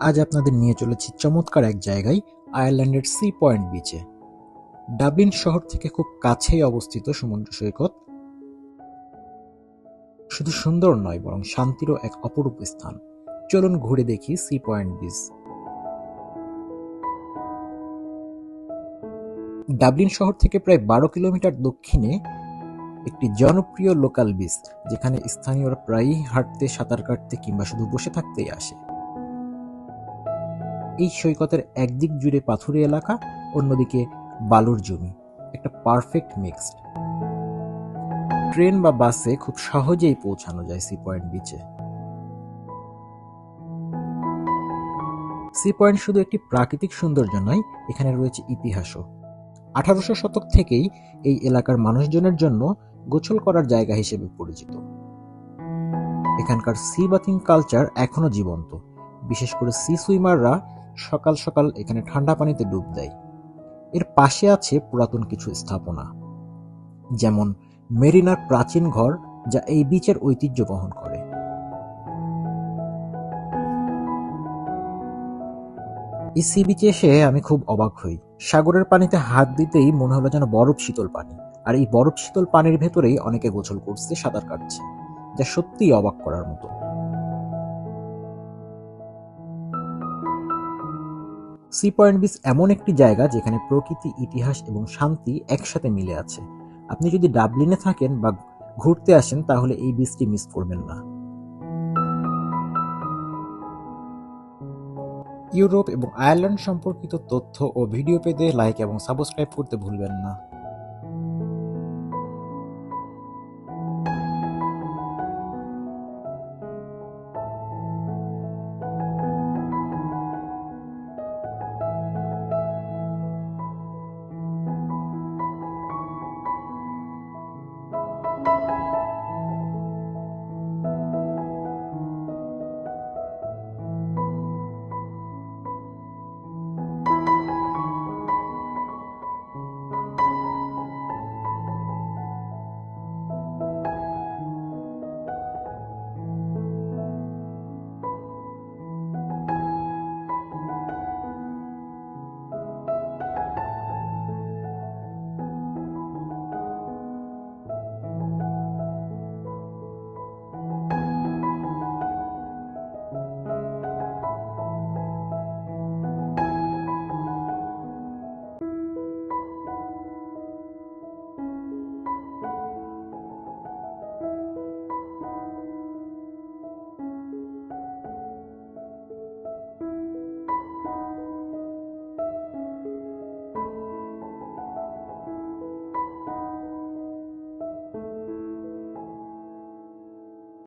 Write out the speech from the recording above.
আজ আপনাদের নিয়ে চলেছি চমৎকার এক জায়গায় আয়ারল্যান্ডের সি পয়েন্ট বিচে। ডাবলিন শহর থেকে খুব কাছেই অবস্থিত সমুদ্র সৈকত। শুধু সুন্দর নয়, বরং শান্তিরও এক অপরূপ স্থান। চলুন ঘুরে দেখি সি পয়েন্ট বিচ। ডাবলিন শহর থেকে প্রায় বারো কিলোমিটার দক্ষিণে একটি জনপ্রিয় লোকাল বিচ, যেখানে স্থানীয়রা প্রায়ই হাঁটতে, সাঁতার কাটতে কিংবা শুধু বসে থাকতেই আসে। এই সৈকতের একদিক জুড়ে পাথুরে এলাকা, অন্যদিকে বালুর জমি। একটা পারফেক্ট মিক্সড ট্রেন বা বাসে খুব সহজেই পৌঁছানো যায় সি পয়েন্ট বিচে সি পয়েন্ট শুধু একটি প্রাকৃতিক সৌন্দর্য নয়, এখানে রয়েছে ইতিহাসও। আঠারোশো শতক থেকেই এই এলাকার মানুষজনের জন্য গোসল করার জায়গা হিসেবে পরিচিত। এখানকার সি বাথিং কালচার এখনও জীবন্ত। বিশেষ করে সি সুইমাররা সকাল সকাল এখানে ঠান্ডা পানিতে ডুব দেয়। এর পাশে আছে পুরাতন কিছু স্থাপনা, যেমন মেরিনার প্রাচীন ঘর যা এই বিচের ঐতিহ্য বহন করে। এই সি বিচে এসে আমি খুব অবাক হই। সাগরের পানিতে হাত দিতেই মনে হলো যেন বরফ শীতল পানি, আর এই বরফ শীতল পানির ভেতরেই অনেকে গোসল করছে, সাঁতার কাটছে, যা সত্যিই অবাক করার মতো। সি পয়েন্ট বিচ এমন একটি জায়গা যেখানে প্রকৃতি, ইতিহাস এবং শান্তি একসাথে মিলে আছে। আপনি যদি ডাবলিনে থাকেন বা ঘুরতে আসেন, তাহলে এই বিচটি মিস করবেন না। ইউরোপ এবং আয়ারল্যান্ড সম্পর্কিত তথ্য ও ভিডিও পেতে লাইক এবং সাবস্ক্রাইব করতে ভুলবেন না।